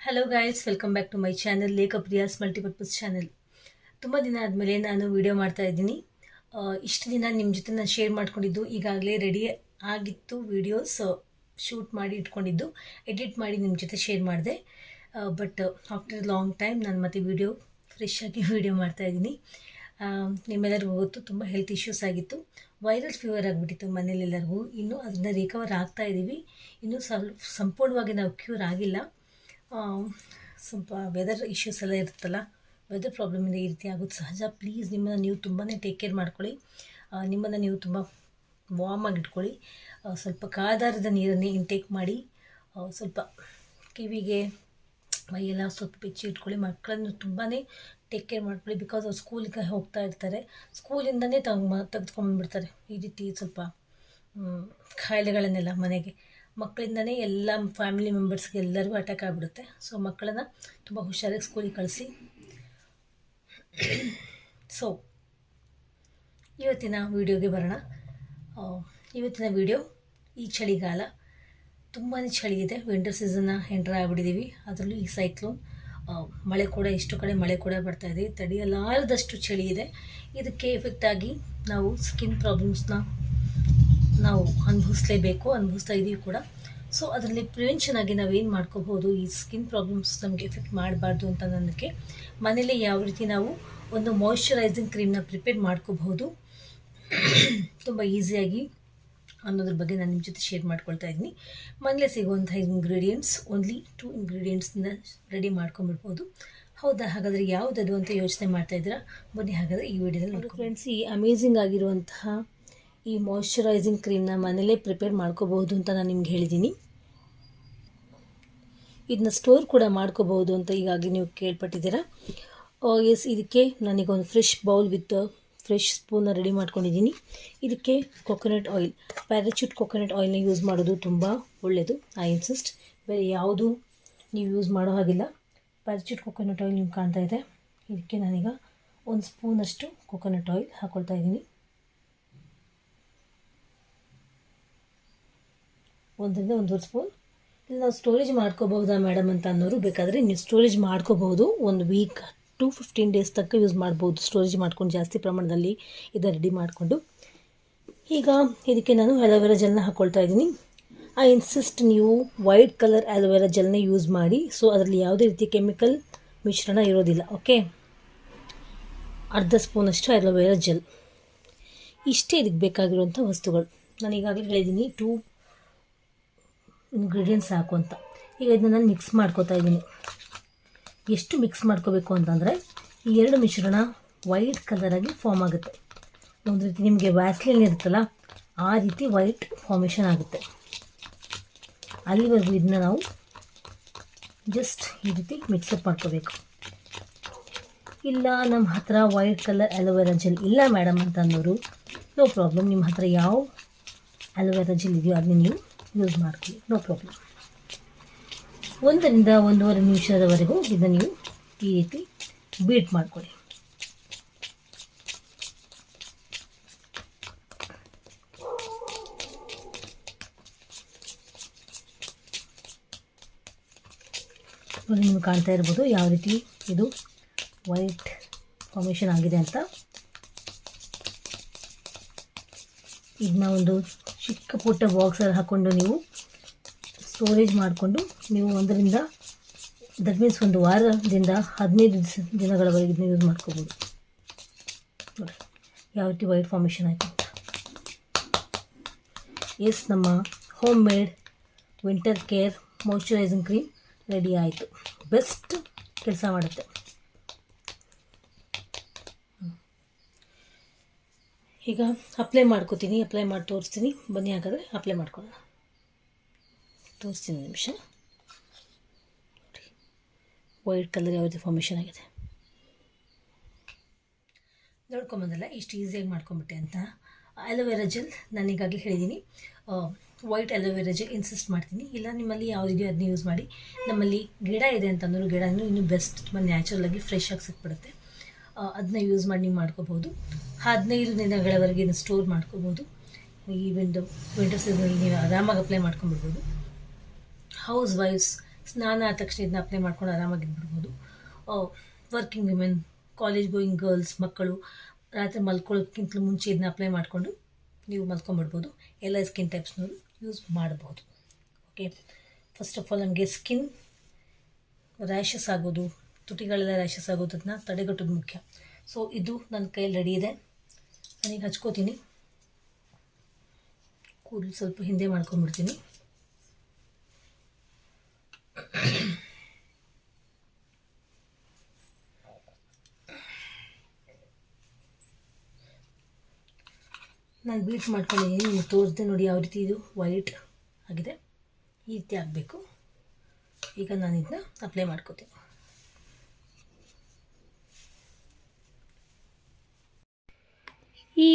Hello guys welcome back to my channel Lekha Priya's multipurpose channel ತುಂಬ ದಿನ ಆದಮೇಲೆ ನಾನು ವಿಡಿಯೋ ಮಾಡ್ತಾ ಇದ್ದೀನಿ. ಇಷ್ಟು ದಿನ ನಿಮ್ಮ ಜೊತೆ ನಾನು ಶೇರ್ ಮಾಡ್ಕೊಂಡಿದ್ದು ಈಗಾಗಲೇ ರೆಡಿ ಆಗಿತ್ತು ವಿಡಿಯೋಸ್ ಶೂಟ್ ಮಾಡಿ ಇಟ್ಕೊಂಡಿದ್ದು ಎಡಿಟ್ ಮಾಡಿ ನಿಮ್ಮ ಜೊತೆ ಶೇರ್ ಮಾಡಿದೆ. ಬಟ್ ಆಫ್ಟರ್ ಲಾಂಗ್ ಟೈಮ್ ನಾನು ಮತ್ತೆ ವಿಡಿಯೋ ಫ್ರೆಶ್ ಆಗಿ ವಿಡಿಯೋ ಮಾಡ್ತಾ ಇದ್ದೀನಿ. ಆ, ನಿಮ್ಮೆಲ್ಲರಿಗೂ ಗೊತ್ತು ತುಂಬ ಹೆಲ್ತ್ ಇಶ್ಯೂಸ್ ಆಗಿತ್ತು. ವೈರಲ್ ಫೀವರ್ ಆಗಿಬಿಟ್ಟಿತ್ತು ಮನೇಲೆಲ್ಲರಿಗೂ. ಇನ್ನೂ ಅದನ್ನ ರಿಕವರ್ ಆಗ್ತಾ ಇದ್ದೀವಿ ಇನ್ನೂ ಸಂಪೂರ್ಣವಾಗಿ ನಾವು ಕ್ಯೂರ್ ಆಗಿಲ್ಲ. ಸ್ವಲ್ಪ ವೆದರ್ ಇಶ್ಯೂಸ್ ಎಲ್ಲ ಇರುತ್ತಲ್ಲ ವೆದರ್ ಪ್ರಾಬ್ಲಮಿಂದ ಈ ರೀತಿ ಆಗೋದು ಸಹಜ. ಪ್ಲೀಸ್ ನಿಮ್ಮನ್ನು ನೀವು ತುಂಬಾ ಟೇಕ್ ಕೇರ್ ಮಾಡ್ಕೊಳ್ಳಿ. ನಿಮ್ಮನ್ನು ನೀವು ತುಂಬ ವಾರ್ಮ್ ಇಟ್ಕೊಳ್ಳಿ. ಸ್ವಲ್ಪ ಕಾದಾರದ ನೀರನ್ನೇ ಇಂಟೇಕ್ ಮಾಡಿ ಸ್ವಲ್ಪ ಕಿವಿಗೆ, ಮೈಯೆಲ್ಲ ಸ್ವಲ್ಪ ಬೆಚ್ಚಿ ಇಟ್ಕೊಳ್ಳಿ. ಮಕ್ಕಳನ್ನು ತುಂಬಾ ಟೇಕ್ ಕೇರ್ ಮಾಡ್ಕೊಳ್ಳಿ. ಬಿಕಾಸ್ ಅವ್ರು ಸ್ಕೂಲಿಗೆ ಹೋಗ್ತಾ ಇರ್ತಾರೆ. ಸ್ಕೂಲಿಂದನೇ ತಗ್ ತೆಗೆದುಕೊಂಡ್ಬಿಡ್ತಾರೆ ಈ ರೀತಿ ಸ್ವಲ್ಪ ಕಾಯಿಲೆಗಳನ್ನೆಲ್ಲ ಮನೆಗೆ. ಮಕ್ಕಳಿಂದನೇ ಎಲ್ಲ ಫ್ಯಾಮಿಲಿ ಮೆಂಬರ್ಸ್ಗೆ ಎಲ್ಲರಿಗೂ ಅಟ್ಯಾಕ್ ಆಗಿಬಿಡುತ್ತೆ. ಸೊ ಮಕ್ಕಳನ್ನು ತುಂಬ ಹುಷಾರಾಗಿ ಸ್ಕೂಲಿಗೆ ಕಳಿಸಿ. ಸೊ ಇವತ್ತಿನ ವೀಡಿಯೋಗೆ ಬರೋಣ. ಇವತ್ತಿನ ವಿಡಿಯೋ ಈ ಚಳಿಗಾಲ ತುಂಬಾ ಚಳಿ ಇದೆ ವಿಂಟರ್ ಸೀಸನ್ನ ಎಂಟರ್ ಆಗಿಬಿಟ್ಟಿದ್ದೀವಿ ಅದರಲ್ಲೂ ಈ ಸೈಕ್ಲೋನ್ ಮಳೆ ಕೂಡ ಇಷ್ಟು ಕಡೆ ಮಳೆ ಕೂಡ ಬರ್ತಾ ಇದೆ. ತಡೆಯಲಾರದಷ್ಟು ಚಳಿ ಇದೆ ಇದಕ್ಕೆ ಎಫೆಕ್ಟಾಗಿ ನಾವು ಸ್ಕಿನ್ ಪ್ರಾಬ್ಲಮ್ಸ್ನ ನಾವು ಅನುಭವಿಸಲೇಬೇಕು, ಅನುಭವಿಸ್ತಾ ಇದ್ದೀವಿ ಕೂಡ. ಸೊ ಅದರಲ್ಲಿ ಪ್ರಿವೆನ್ಷನ್ ಆಗಿ ನಾವೇನು ಮಾಡ್ಕೋಬಹುದು ಈ ಸ್ಕಿನ್ ಪ್ರಾಬ್ಲಮ್ಸ್ ನಮಗೆ ಎಫೆಕ್ಟ್ ಮಾಡಬಾರ್ದು ಅಂತ ನನಗೆ ಮನೇಲಿ ಯಾವ ರೀತಿ ನಾವು ಒಂದು ಮಾಯಿಶ್ಚರೈಸಿಂಗ್ ಕ್ರೀಮ್ನ ಪ್ರಿಪೇರ್ ಮಾಡ್ಕೋಬಹುದು? ತುಂಬ ಈಸಿಯಾಗಿ ಅನ್ನೋದ್ರ ಬಗ್ಗೆ ನಾನು ನಿಮ್ಮ ಜೊತೆ ಶೇರ್ ಮಾಡ್ಕೊಳ್ತಾ ಇದ್ದೀನಿ. ಮನೇಲೆ ಸಿಗುವಂಥ ಇಂಗ್ರೀಡಿಯೆಂಟ್ಸ್ ಓನ್ಲಿ ಟೂ ಇಂಗ್ರೀಡಿಯೆಂಟ್ಸ್ನ ರೆಡಿ ಮಾಡ್ಕೊಂಬಿಡ್ಬೋದು ಹೌದಾ? ಹಾಗಾದರೆ ಯಾವುದದು ಅಂತ ಯೋಚನೆ ಮಾಡ್ತಾ ಇದ್ದೀರಾ? ಬನ್ನಿ, ಹಾಗಾದರೆ ಈ ವಿಡಿಯೋದಲ್ಲಿ ಫ್ರೆಂಡ್ಸ್ ಈ ಅಮೇಝಿಂಗ್ ಆಗಿರುವಂತಹ ಈ ಮಾಯ್ಶ್ಚರೈಸಿಂಗ್ ಕ್ರೀಮ್ನ ಮನೇಲೇ ಪ್ರಿಪೇರ್ ಮಾಡ್ಕೋಬಹುದು ಅಂತ ನಾನು ನಿಮ್ಗೆ ಹೇಳಿದ್ದೀನಿ ಇದನ್ನ ಸ್ಟೋರ್ ಕೂಡ ಮಾಡ್ಕೋಬಹುದು ಅಂತ ಈಗಾಗಲೇ ನೀವು ಕೇಳ್ಪಟ್ಟಿದ್ದೀರಾ. ಎಸ್ ಇದಕ್ಕೆ ನನಗೊಂದು ಫ್ರೆಶ್ ಬೌಲ್ ವಿತ್ ಫ್ರೆಶ್ ಸ್ಪೂನ್ನ ರೆಡಿ ಮಾಡ್ಕೊಂಡಿದ್ದೀನಿ. ಇದಕ್ಕೆ ಕೊಕೊನಟ್ ಆಯಿಲ್ ಪ್ಯಾರಾಚೂಟ್ ಕೊಕೊನಟ್ ಆಯಿಲ್ನ ಯೂಸ್ ಮಾಡೋದು ತುಂಬ ಒಳ್ಳೆಯದು ಐ ಇನ್ಸಿಸ್ಟ್ ಬೇರೆ ಯಾವುದು ನೀವು ಯೂಸ್ ಮಾಡೋ ಹಾಗಿಲ್ಲ. ಪ್ಯಾರಾಚೂಟ್ ಕೊಕೊನಟ್ ಆಯಿಲ್ ನಿಮ್ಗೆ ಕಾಣ್ತಾ ಇದೆ. ಇದಕ್ಕೆ ನಾನೀಗ ಒಂದು ಸ್ಪೂನಷ್ಟು ಕೊಕೊನಟ್ ಆಯಿಲ್ ಹಾಕ್ಕೊಳ್ತಾ ಇದ್ದೀನಿ. ಒಂದರಿಂದ ಒಂದೂವರೆ ಸ್ಪೂನ್ ಇಲ್ಲಿ ನಾವು ಸ್ಟೋರೇಜ್ ಮಾಡ್ಕೋಬಹುದಾ ಮೇಡಮ್ ಅಂತ ಅನ್ನೋರು ಬೇಕಾದರೆ ನೀವು ಸ್ಟೋರೇಜ್ ಮಾಡ್ಕೋಬಹುದು. ಒಂದು ವೀಕ್ ಟು ಫಿಫ್ಟೀನ್ ಡೇಸ್ ತಕ್ಕ ಯೂಸ್ ಮಾಡ್ಬೋದು. ಸ್ಟೋರೇಜ್ ಮಾಡ್ಕೊಂಡು ಜಾಸ್ತಿ ಪ್ರಮಾಣದಲ್ಲಿ ಇದನ್ನು ರೆಡಿ ಮಾಡಿಕೊಂಡು. ಈಗ ಇದಕ್ಕೆ ನಾನು ಅಲೋವೆರಾ ಜೆಲ್ನ ಹಾಕ್ಕೊಳ್ತಾ ಇದ್ದೀನಿ. ಐ ಇನ್ಸಿಸ್ಟ್ ನೀವು ವೈಟ್ ಕಲರ್ ಅಲೋವೆರಾ ಜೆಲ್ನ ಯೂಸ್ ಮಾಡಿ. ಸೊ ಅದರಲ್ಲಿ ಯಾವುದೇ ರೀತಿ ಕೆಮಿಕಲ್ ಮಿಶ್ರಣ ಇರೋದಿಲ್ಲ ಓಕೆ ಅರ್ಧ ಸ್ಪೂನಷ್ಟು ಅಲೋವೆರಾ ಜೆಲ್ ಇಷ್ಟೇ ಇದಕ್ಕೆ ಬೇಕಾಗಿರುವಂಥ ವಸ್ತುಗಳು. ನಾನು ಈಗಾಗಲೇ ಹೇಳಿದ್ದೀನಿ ಟೂ ಇಂಗ್ರೀಡಿಯೆಂಟ್ಸ್ ಸಾಕು ಅಂತ. ಈಗ ಇದನ್ನ ನಾನು ಮಿಕ್ಸ್ ಮಾಡ್ಕೋತಾ ಇದ್ದೀನಿ. ಎಷ್ಟು ಮಿಕ್ಸ್ ಮಾಡ್ಕೋಬೇಕು ಅಂತಂದರೆ ಈ ಎರಡು ಮಿಶ್ರಣ ವೈಟ್ ಕಲರಾಗಿ ಫಾರ್ಮ್ ಆಗುತ್ತೆ. ಒಂದು ರೀತಿ ನಿಮಗೆ ವ್ಯಾಸ್ಲಿನ್ ಇರುತ್ತಲ್ಲ, ಆ ರೀತಿ ವೈಟ್ ಫಾರ್ಮೇಷನ್ ಆಗುತ್ತೆ. ಅಲ್ಲಿವರೆಗೂ ಇದನ್ನ ನಾವು ಜಸ್ಟ್ ಈ ರೀತಿ ಮಿಕ್ಸಪ್ ಮಾಡ್ಕೋಬೇಕು. ಇಲ್ಲ ನಮ್ಮ ಹತ್ರ white colour aloe vera gel ಇಲ್ಲ ಮೇಡಮ್ ಅಂತ ಅನ್ನೋರು ನೋ ಪ್ರಾಬ್ಲಮ್ ನಿಮ್ಮ ಹತ್ರ ಯಾವ ಅಲೋವೆರಾ ಜೆಲ್ ಇದೆಯೋ ಅದನ್ನ ನೀವು ಯೂಸ್ ಮಾಡ್ಕೊಳ್ಳಿ ನೋ ಪ್ರಾಬ್ಲಮ್ ಒಂದರಿಂದ ಒಂದೂವರೆ ನಿಮಿಷದವರೆಗೂ ಇದನ್ನು ನೀವು ಈ ರೀತಿ ಬೀಟ್ ಮಾಡ್ಕೊಳ್ಳಿ. ನೋಡಿ ನೀವು ಕಾಣ್ತಾ ಇರ್ಬೋದು ಯಾವ ರೀತಿ ಇದು ವೈಟ್ ಫಾರ್ಮೇಷನ್ ಆಗಿದೆ ಅಂತ. ಇದನ್ನ ಒಂದು ಚಿಕ್ಕ ಪುಟ್ಟ ಬಾಕ್ಸಲ್ಲಿ ಹಾಕ್ಕೊಂಡು ನೀವು ಸ್ಟೋರೇಜ್ ಮಾಡಿಕೊಂಡು ನೀವು ಒಂದರಿಂದ ದಟ್ ಮೀನ್ಸ್ ಒಂದು ವಾರದಿಂದ ಹದಿನೈದು ದಿವಸ, ದಿನಗಳವರೆಗೆ ಇದನ್ನ ಯೂಸ್ ಮಾಡ್ಕೋಬೋದು. ನೋಡಿ ಯಾವ ರೀತಿ ವೈಟ್ ಫಾರ್ಮೇಷನ್ ಆಯಿತು ಎಸ್ ನಮ್ಮ home made winter care moisturising cream ready ಆಯಿತು. ಬೆಸ್ಟ್ ಕೆಲಸ ಮಾಡುತ್ತೆ. ಈಗ ಅಪ್ಲೈ ಮಾಡ್ಕೋತೀನಿ ಅಪ್ಲೈ ಮಾಡಿ ತೋರಿಸ್ತೀನಿ. ಬನ್ನಿ ಹಾಗಾದರೆ ಅಪ್ಲೈ ಮಾಡ್ಕೊಳ್ಳೋಣ. ತೋರಿಸ್ತೀನಿ ನಿಮಿಷ. ವೈಟ್ ಕಲರ್ ಯಾವುದೇ ಫಾರ್ಮೇಷನ್ ಆಗಿದೆ. ನೋಡ್ಕೊಂಬಂದಲ್ಲ, ಇಷ್ಟು ಈಸಿಯಾಗಿ ಮಾಡ್ಕೊಂಬಿಟ್ಟೆ ಅಂತ. ಅಲೋವೆರಾ ಜೆಲ್ ನಾನು ಈಗಾಗಲೇ ಹೇಳಿದ್ದೀನಿ ವೈಟ್ ಅಲೋವೆರಾ ಜೆಲ್ ಇನ್ಸಿಸ್ಟ್ ಮಾಡ್ತೀನಿ. ಇಲ್ಲ, ನಿಮ್ಮಲ್ಲಿ ಯಾವುದಿದೆಯೋ ಅದನ್ನ ಯೂಸ್ ಮಾಡಿ, ನಮ್ಮಲ್ಲಿ ಗಿಡ ಇದೆ ಅಂತಂದ್ರು ಗಿಡನೂ ಇನ್ನೂ ಬೆಸ್ಟ್ ತುಂಬ ನ್ಯಾಚುರಲಾಗಿ ಫ್ರೆಶ್ ಆಗಿ ಸಿಕ್ಬಿಡುತ್ತೆ. ಅದನ್ನ ಯೂಸ್ ಮಾಡಿ ನೀವು ಮಾಡ್ಕೋಬೋದು. ಹದಿನೈದು ದಿನಗಳವರೆಗೆ ಇದನ್ನು ಸ್ಟೋರ್ ಮಾಡ್ಕೋಬೋದು. ಈ ವಿಂಡೋ ವಿಂಟರ್ ಸೀಸನಲ್ಲಿ ನೀವು ಆರಾಮಾಗಿ ಅಪ್ಲೈ ಮಾಡ್ಕೊಂಬಿಡ್ಬೋದು ಹೌಸ್ ವೈಫ್ಸ್ ಸ್ನಾನ ಆದ ತಕ್ಷಣ ಇದನ್ನ ಅಪ್ಲೈ ಮಾಡ್ಕೊಂಡು ಆರಾಮಾಗಿ ಇದ್ಬಿಡ್ಬೋದು. Working women college going girls ಮಕ್ಕಳು ರಾತ್ರಿ ಮಲ್ಕೊಳ್ಳೋಕ್ಕಿಂತ ಮುಂಚೆ ಇದನ್ನ ಅಪ್ಲೈ ಮಾಡಿಕೊಂಡು ನೀವು ಮಲ್ಕೊಂಬಿಡ್ಬೋದು ಎಲ್ಲ ಸ್ಕಿನ್ ಟೈಪ್ಸ್ನವರು ಯೂಸ್ ಮಾಡ್ಬೋದು. ಓಕೆ ಫಸ್ಟ್ ಆಫ್ ಆಲ್ ನಮಗೆ ಸ್ಕಿನ್ ರ್ಯಾಷಸ್ ಆಗೋದು ತುಟಿಗಳೆಲ್ಲ ರ್ಯಾಷಸ್ ಆಗೋದನ್ನ ತಡೆಗಟ್ಟೋದು ಮುಖ್ಯ. ಸೊ ಇದು ನನ್ನ ಕೈಯಲ್ಲಿ ರೆಡಿ ಇದೆ. ನನಗೆ ಹಚ್ಕೋತೀನಿ. ಕೂದಲು ಸ್ವಲ್ಪ ಹಿಂದೆ ಮಾಡ್ಕೊಂಡ್ಬಿಡ್ತೀನಿ. ನಾನು ಬೀಟ್ ಮಾಡ್ಕೊಂಡಿದ್ದೀನಿ ನೀವು ತೋರಿಸ್ದೆ ನೋಡಿ, ಯಾವ ರೀತಿ ಇದು ವೈಟ್ ಆಗಿದೆ. ಈ ರೀತಿ ಆಗಬೇಕು. ಈಗ ನಾನು ಇದನ್ನ ಅಪ್ಲೈ ಮಾಡ್ಕೋತೀನಿ. ಈ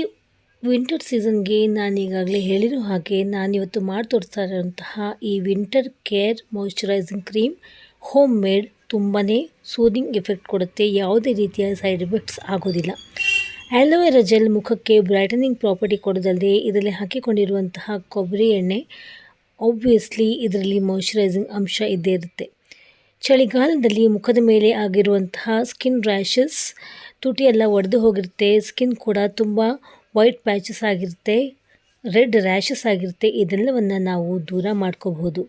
ವಿಂಟರ್ ಸೀಸನ್ಗೆ ನಾನು ಈಗಾಗಲೇ ಹೇಳಿರೋ ಹಾಗೆ ನಾನಿವತ್ತು ಮಾಡಿ ತೋರಿಸ್ತಾ ಇರೋಂತಹ ಈ winter care moisturising cream home made ತುಂಬಾ ಸೂದಿಂಗ್ ಎಫೆಕ್ಟ್ ಕೊಡುತ್ತೆ. ಯಾವುದೇ ರೀತಿಯ ಸೈಡ್ ಎಫೆಕ್ಟ್ಸ್ ಆಗೋದಿಲ್ಲ. ಆ್ಯಲೋವೆರಾ ಜೆಲ್ ಮುಖಕ್ಕೆ ಬ್ರೈಟನಿಂಗ್ ಪ್ರಾಪರ್ಟಿ ಕೊಡೋದಲ್ಲದೆ ಇದರಲ್ಲಿ ಹಾಕಿಕೊಂಡಿರುವಂತಹ ಕೊಬ್ಬರಿ ಎಣ್ಣೆ ಆಬ್ವಿಯಸ್ಲಿ ಇದರಲ್ಲಿ ಮಾಯಿಶ್ಚರೈಸಿಂಗ್ ಅಂಶ ಇದ್ದೇ ಇರುತ್ತೆ. ಚಳಿಗಾಲದಲ್ಲಿ ಮುಖದ ಮೇಲೆ ಆಗಿರುವಂತಹ ಸ್ಕಿನ್ ರ್ಯಾಷಸ್ ತುಟಿ ಎಲ್ಲ ಒಡೆದು ಹೋಗಿರುತ್ತೆ. ಸ್ಕಿನ್ ಕೂಡ ತುಂಬ ವೈಟ್ ಪ್ಯಾಚಸ್ ಆಗಿರುತ್ತೆ. ರೆಡ್ ರ್ಯಾಷಸ್ ಆಗಿರುತ್ತೆ. ಇದೆಲ್ಲವನ್ನು ನಾವು ದೂರ ಮಾಡ್ಕೋಬಹುದು.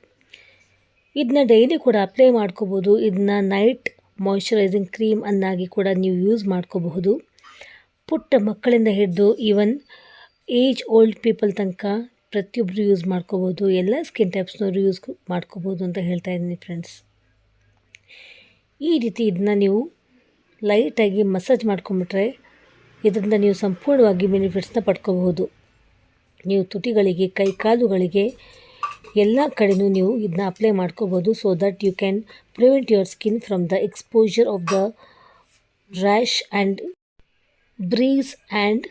ಇದನ್ನ ಡೈಲಿ ಕೂಡ ಅಪ್ಲೈ ಮಾಡ್ಕೋಬೋದು ಇದನ್ನ ನೈಟ್ ಮಾಯಿಶ್ಚರೈಸಿಂಗ್ ಕ್ರೀಮ್ ಅನ್ನಾಗಿ ಕೂಡ ನೀವು ಯೂಸ್ ಮಾಡ್ಕೋಬಹುದು. ಪುಟ್ಟ ಮಕ್ಕಳಿಂದ ಹಿಡಿದು ಈವನ್ ಏಜ್ ಓಲ್ಡ್ ಪೀಪಲ್ ತನಕ ಪ್ರತಿಯೊಬ್ಬರು ಯೂಸ್ ಮಾಡ್ಕೋಬೋದು ಎಲ್ಲ ಸ್ಕಿನ್ ಟೈಪ್ಸ್ನವರು ಯೂಸ್ ಮಾಡ್ಕೋಬೋದು ಅಂತ ಹೇಳ್ತಾ ಇದ್ದೀನಿ ಫ್ರೆಂಡ್ಸ್ ಈ ರೀತಿ ಇದನ್ನ ನೀವು ಲೈಟಾಗಿ ಮಸಾಜ್ ಮಾಡ್ಕೊಂಬಿಟ್ರೆ ಇದರಿಂದ ನೀವು ಸಂಪೂರ್ಣವಾಗಿ ಬೆನಿಫಿಟ್ಸ್ನ ಪಡ್ಕೋಬಹುದು. ನೀವು ತುಟಿಗಳಿಗೆ ಕೈ ಕಾಲುಗಳಿಗೆ ಎಲ್ಲ ಕಡೆನೂ ನೀವು ಇದನ್ನ ಅಪ್ಲೈ ಮಾಡ್ಕೋಬೋದು so that you can prevent your skin from the exposure of the rash and breeze and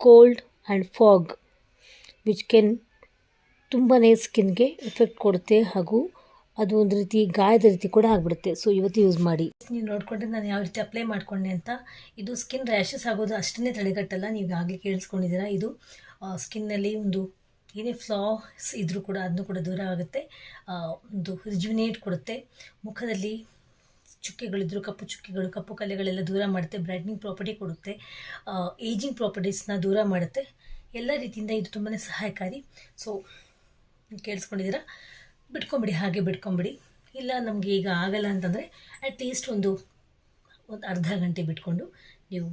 cold and fog which can ತುಂಬಾ ಸ್ಕಿನ್ಗೆ ಎಫೆಕ್ಟ್ ಕೊಡುತ್ತೆ ಹಾಗೂ ಅದು ಒಂದು ರೀತಿ ಗಾಯದ ರೀತಿ ಕೂಡ ಆಗಿಬಿಡುತ್ತೆ. ಸೊ ಇವತ್ತು ಯೂಸ್ ಮಾಡಿ. ನೀವು ನೋಡಿಕೊಂಡ್ರೆ ನಾನು ಯಾವ ರೀತಿ ಅಪ್ಲೈ ಮಾಡ್ಕೊಂಡೆ ಅಂತ, ಇದು ಸ್ಕಿನ್ ರ್ಯಾಷಸ್ ಆಗೋದು ಅಷ್ಟನ್ನೇ ತಡೆಗಟ್ಟಲ್ಲ, ನೀವು ಆಗಲಿ ಕೇಳಿಸ್ಕೊಂಡಿದ್ದೀರಾ. ಇದು ಸ್ಕಿನ್ನಲ್ಲಿ ಒಂದು ಏನೇ ಫ್ಲಾಸ್ ಇದ್ದರೂ ಕೂಡ ಅದನ್ನು ಕೂಡ ದೂರ ಆಗುತ್ತೆ. ಒಂದು ರಿಜ್ಯುನೇಟ್ ಕೊಡುತ್ತೆ. ಮುಖದಲ್ಲಿ ಚುಕ್ಕೆಗಳಿದ್ರು, ಕಪ್ಪು ಚುಕ್ಕೆಗಳು, ಕಪ್ಪು ಕಲೆಗಳೆಲ್ಲ ದೂರ ಮಾಡುತ್ತೆ. ಬ್ರೈಟ್ನಿಂಗ್ ಪ್ರಾಪರ್ಟಿ ಕೊಡುತ್ತೆ. ಏಜಿಂಗ್ ಪ್ರಾಪರ್ಟೀಸ್ನ ದೂರ ಮಾಡುತ್ತೆ. ಎಲ್ಲ ರೀತಿಯಿಂದ ಇದು ತುಂಬಾ ಸಹಾಯಕಾರಿ. ಸೊ ಕೇಳಿಸ್ಕೊಂಡಿದ್ದೀರಾ? ಬಿಟ್ಕೊಂಬಿಡಿ, ಹಾಗೆ ಬಿಟ್ಕೊಂಬಿಡಿ. ಇಲ್ಲ, ನಮಗೆ ಈಗ ಆಗಲ್ಲ ಅಂತಂದರೆ ಅಟ್ ಲೀಸ್ಟ್ ಒಂದು ಒಂದು ಅರ್ಧ ಗಂಟೆ ಬಿಟ್ಕೊಂಡು ನೀವು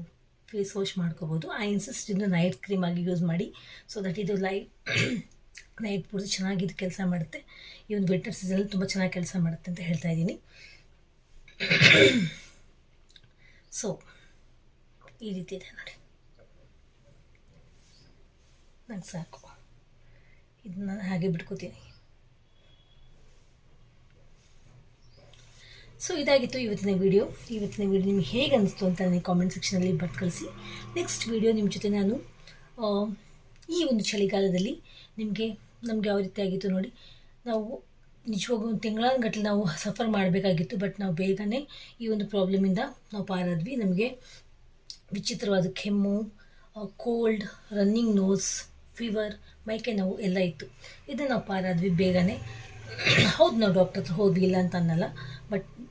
ಫೇಸ್ ವಾಶ್ ಮಾಡ್ಕೋಬೋದು. ಆ ಇನ್ಸಿಸ್ಟ್ ಇದನ್ನು ನೈಟ್ ಕ್ರೀಮ್ ಆಗಿ ಯೂಸ್ ಮಾಡಿ ಸೊ ದಟ್ ಇದು ಲೈ ನೈಟ್ ಪೂರ್ತಿ ಚೆನ್ನಾಗಿ ಇದು ಕೆಲಸ ಮಾಡುತ್ತೆ. ಈ ಒಂದು ವಿಂಟರ್ ಸೀಸನಲ್ಲಿ ತುಂಬ ಚೆನ್ನಾಗಿ ಕೆಲಸ ಮಾಡುತ್ತೆ ಅಂತ ಹೇಳ್ತಾ ಇದ್ದೀನಿ. ಸೊ ಈ ರೀತಿ ಇದೆ ನೋಡಿ. ನಂಗೆ ಸಾಕು. ಇದನ್ನ ಹಾಗೆ ಬಿಟ್ಕೋತೀನಿ. ಸೊ ಇದಾಗಿತ್ತು ಇವತ್ತಿನ ವಿಡಿಯೋ ಇವತ್ತಿನ ವಿಡಿಯೋ ನಿಮ್ಗೆ ಹೇಗೆ ಅನಿಸ್ತು ಅಂತ ನನಗೆ ಕಾಮೆಂಟ್ ಸೆಕ್ಷನಲ್ಲಿ ಬರ್ತು ಕಳಿಸಿ. ನೆಕ್ಸ್ಟ್ ವಿಡಿಯೋ ನಿಮ್ಮ ಜೊತೆ ನಾನು ಈ ಒಂದು ಚಳಿಗಾಲದಲ್ಲಿ ನಿಮಗೆ ನಮಗೆ ಯಾವ ರೀತಿ ಆಗಿತ್ತು ನೋಡಿ. ನಾವು ನಿಜವಾಗೂ ಒಂದು ತಿಂಗಳಾನುಗಟ್ಟಲೆ ನಾವು ಸಫರ್ ಮಾಡಬೇಕಾಗಿತ್ತು ಬಟ್ ನಾವು ಬೇಗನೆ ಈ ಒಂದು ಪ್ರಾಬ್ಲಮಿಂದ ನಾವು ಪಾರಾದ್ವಿ. ನಮಗೆ ವಿಚಿತ್ರವಾದ ಕೆಮ್ಮು ಕೋಲ್ಡ್ ರನ್ನಿಂಗ್ ನೋಸ್ ಫೀವರ್ ಮೈಕೆ ನೋವು ಎಲ್ಲ ಇತ್ತು. ಇದನ್ನು ನಾವು ಪಾರಾದ್ವಿ ಬೇಗನೆ. ಹೌದು, ನಾವು ಡಾಕ್ಟರ್ ಹತ್ರ ಹೋದ್ವಿ ಇಲ್ಲ ಅಂತ ಅನ್ನಲ್ಲ.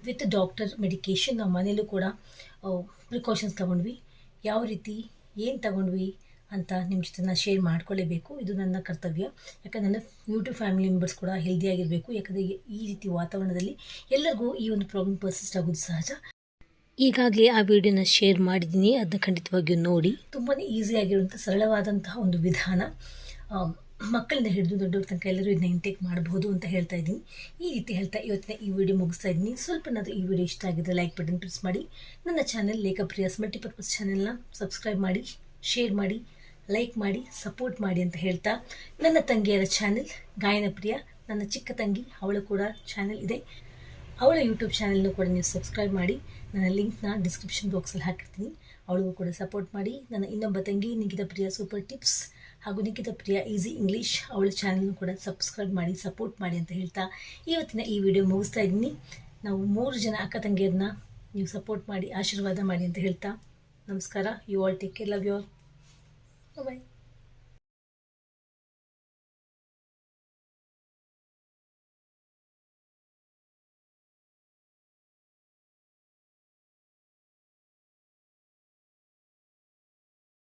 ವಿತ್ ಡಾಕ್ಟರ್ ಮೆಡಿಕೇಶನ್ ನಾವು ಮನೇಲೂ ಕೂಡ ಪ್ರಿಕಾಷನ್ಸ್ ತಗೊಂಡ್ವಿ. ಯಾವ ರೀತಿ, ಏನು ತಗೊಂಡ್ವಿ ಅಂತ ನಿಮ್ಮ ಜೊತೆ ನಾನು ಶೇರ್ ಮಾಡ್ಕೊಳ್ಳೇಬೇಕು ಇದು ನನ್ನ ಕರ್ತವ್ಯ. ಯಾಕಂದರೆ ನನ್ನ ಯೂಟ್ಯೂಬ್ ಫ್ಯಾಮಿಲಿ ಮೆಂಬರ್ಸ್ ಕೂಡ ಹೆಲ್ದಿಯಾಗಿರಬೇಕು ಯಾಕಂದರೆ ಈ ರೀತಿ ವಾತಾವರಣದಲ್ಲಿ ಎಲ್ಲರಿಗೂ ಈ ಒಂದು ಪ್ರಾಬ್ಲಮ್ ಪರ್ಸಿಸ್ಟ್ ಆಗೋದು ಸಹಜ. ಈಗಾಗಲೇ ಆ ವಿಡಿಯೋನ ಶೇರ್ ಮಾಡಿದ್ದೀನಿ. ಅದನ್ನ ಖಂಡಿತವಾಗಿಯೂ ನೋಡಿ. ತುಂಬಾ ಈಸಿಯಾಗಿರುವಂಥ ಸರಳವಾದಂತಹ ಒಂದು ವಿಧಾನ. ಮಕ್ಕಳಿಂದ ಹಿಡಿದು ದೊಡ್ಡವ್ರ ತನಕ ಎಲ್ಲರೂ ಇದನ್ನ ಇಂಟೇಕ್ ಮಾಡಬಹುದು ಅಂತ ಹೇಳ್ತಾ ಇದ್ದೀನಿ. ಈ ರೀತಿ ಹೇಳ್ತಾ ಇವತ್ತಿನ ಈ ವಿಡಿಯೋ ಮುಗಿಸ್ತಾ ಇದ್ದೀನಿ. ಸ್ವಲ್ಪನಾದರೂ ಈ ವಿಡಿಯೋ ಇಷ್ಟ ಆಗಿದ್ರೆ ಲೈಕ್ ಬಟನ್ ಪ್ರೆಸ್ ಮಾಡಿ. ನನ್ನ ಚಾನೆಲ್ ಲೇಖಪ್ರಿಯಾಸ್ ಮಲ್ಟಿಪರ್ಪಸ್ ಚಾನೆಲ್ನ ಸಬ್ಸ್ಕ್ರೈಬ್ ಮಾಡಿ ಶೇರ್ ಮಾಡಿ ಲೈಕ್ ಮಾಡಿ ಸಪೋರ್ಟ್ ಮಾಡಿ ಅಂತ ಹೇಳ್ತಾ ನನ್ನ ತಂಗಿಯರ ಚಾನೆಲ್ ಗಾಯನ ಪ್ರಿಯ, ನನ್ನ ಚಿಕ್ಕ ತಂಗಿ ಅವಳು ಕೂಡ ಚಾನೆಲ್ ಇದೆ. ಅವಳ ಯೂಟ್ಯೂಬ್ ಚಾನೆಲ್ನು ಕೂಡ ನೀವು ಸಬ್ಸ್ಕ್ರೈಬ್ ಮಾಡಿ. ನನ್ನ ಲಿಂಕ್ನ ಡಿಸ್ಕ್ರಿಪ್ಷನ್ ಬಾಕ್ಸಲ್ಲಿ ಹಾಕಿರ್ತೀನಿ. ಅವಳಿಗೂ ಕೂಡ ಸಪೋರ್ಟ್ ಮಾಡಿ. ನನ್ನ ಇನ್ನೊಬ್ಬ ತಂಗಿ ನಿಗಿದ ಪ್ರಿಯ ಸೂಪರ್ ಟಿಪ್ಸ್ ಹಾಗೂ ನಿಖಿತ ಪ್ರಿಯ ಈಸಿ ಇಂಗ್ಲೀಷ್ ಅವಳ ಚಾನಲ್ನು ಕೂಡ ಸಬ್ಸ್ಕ್ರೈಬ್ ಮಾಡಿ, ಸಪೋರ್ಟ್ ಮಾಡಿ ಅಂತ ಹೇಳ್ತಾ ಇವತ್ತಿನ ಈ ವಿಡಿಯೋ ಮುಗಿಸ್ತಾ ಇದ್ದೀನಿ. ನಾವು ಮೂರು ಜನ ಅಕ್ಕ ತಂಗಿಯರನ್ನ ನೀವು ಸಪೋರ್ಟ್ ಮಾಡಿ, ಆಶೀರ್ವಾದ ಮಾಡಿ ಅಂತ ಹೇಳ್ತಾ ನಮಸ್ಕಾರ. You all take care love you all bye